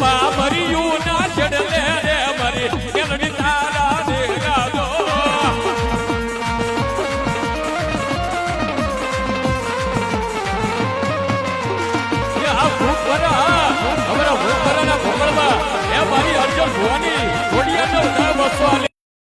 બાબરિયું ના